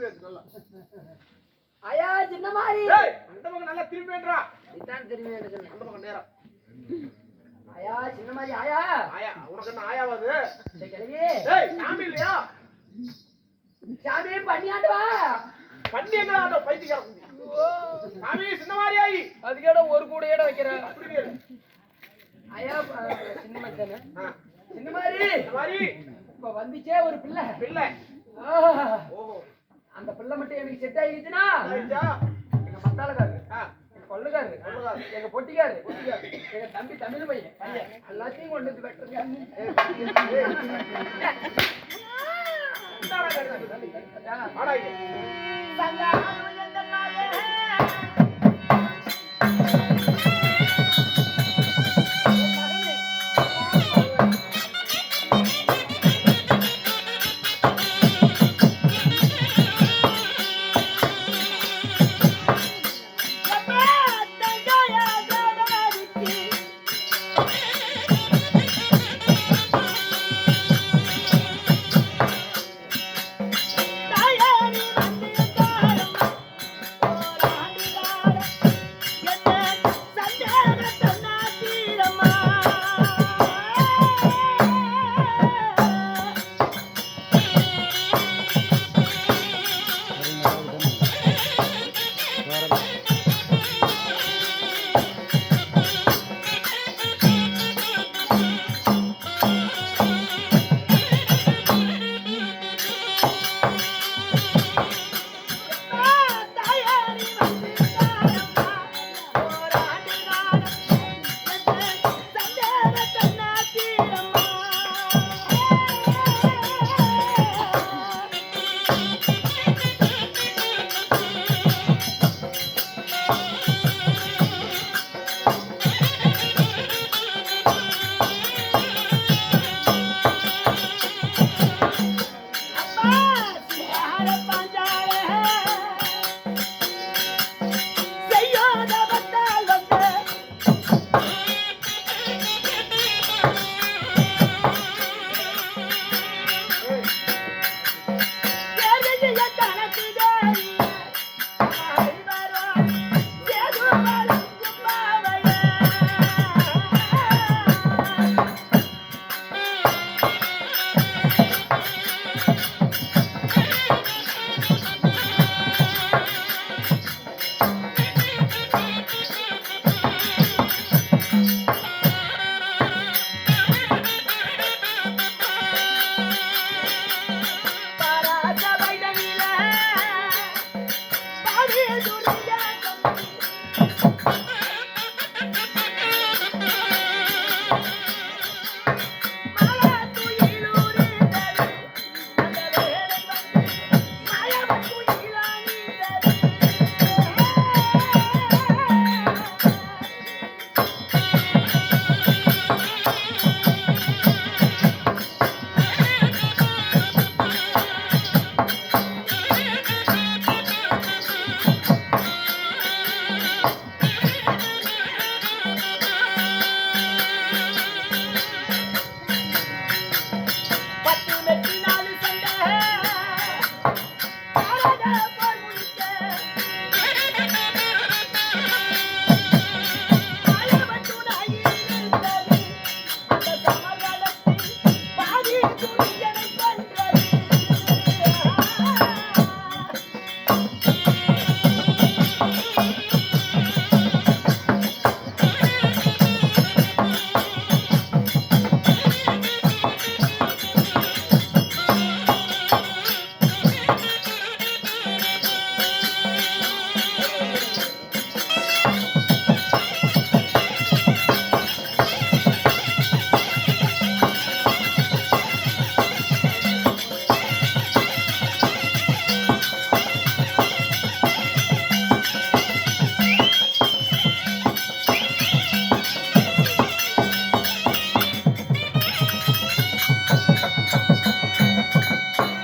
திருப்பி வச்சு நல்லா ஐயா சின்ன மாதிரி டேய் அந்த பக்கம் நல்லா திருப்பி வேண்டா இதான் திரும்பி எடுக்கணும் அந்த பக்கம் நேரா ஐயா சின்ன மாதிரி ஆயா ஆயா உனக்கு என்ன ஆயாவது சாமி இல்லையா? சாமி பண்ணியாண்டு வா. பண்ணி எங்க ஆட்டோ பைத்தியக்கார குட்டி. சாமி சின்ன மாதிரி ஆயி. அதுக்கேட ஒரு கூட ஏட வைக்கிற அப்படி கேளு. ஐயா சின்ன மாதிரி தானே சின்ன மாதிரி இந்த மாதிரி இப்ப வந்துச்சே ஒரு பிள்ளை. பிள்ளை. ஓஹோ. அந்த பிள்ளை மட்டும் எனக்கு செட் ஆகிடுச்சுன்னா ஆயிடுச்சா? எங்க மத்தாளக்காரு ஆ, எங்க கொள்ளுக்காரு கொள்ளுக்காரு. எங்க பொட்டிக்காரு எங்க தம்பி தமிழ் பையன். எல்லாத்தையும் கொண்டு வந்து வெட்டுறேன். இந்தாடா